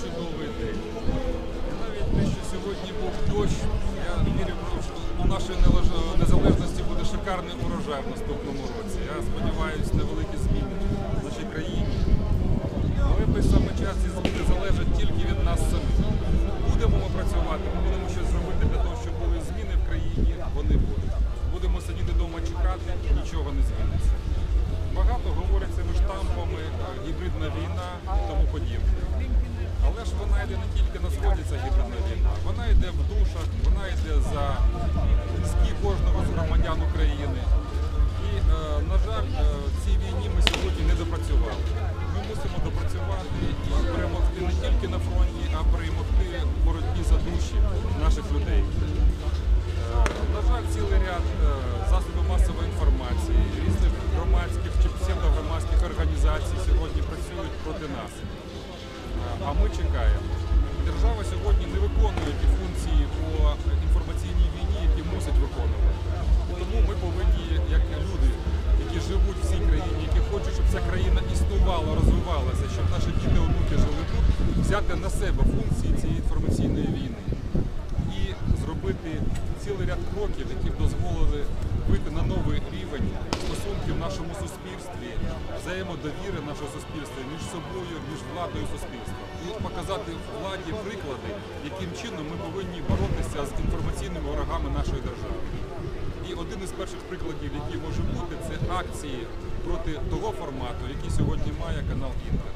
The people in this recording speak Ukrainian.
чудовий день. Навіть те, що сьогодні був дощ, я вірю, що у нашої незалежності буде шикарний урожай в наступному році. Я сподіваюся на великі зміни в нашій країні. Але той самий час ці зміни залежать тільки від нас самих. Будемо ми працювати, ми будемо щось зробити для того, щоб були зміни в країні, вони будуть. Будемо сидіти вдома чекати, нічого не зміниться. Багато говорять цими штампами, гібридна війна громадян України. І, е, на жаль, е, в цій війні ми сьогодні не допрацювали. Ми мусимо допрацювати і перемогти не тільки на фронті, а перемогти в боротьбі за душі наших людей. Е, На жаль, цілий ряд засобів масової інформації, різних громадських чи псевдогромадських організацій сьогодні працюють проти нас. А ми чекаємо. Держава сьогодні щоб наші діти онуки жили тут, взяти на себе функції цієї інформаційної війни і зробити цілий ряд кроків, які б дозволили вийти на новий рівень стосунків в нашому суспільстві, взаємодовіри нашого суспільства між собою, між владою і суспільством. І показати владі приклади, яким чином ми повинні боротися з інформаційними перших прикладів, які може бути, це акції проти того формату, який сьогодні має канал Інтер.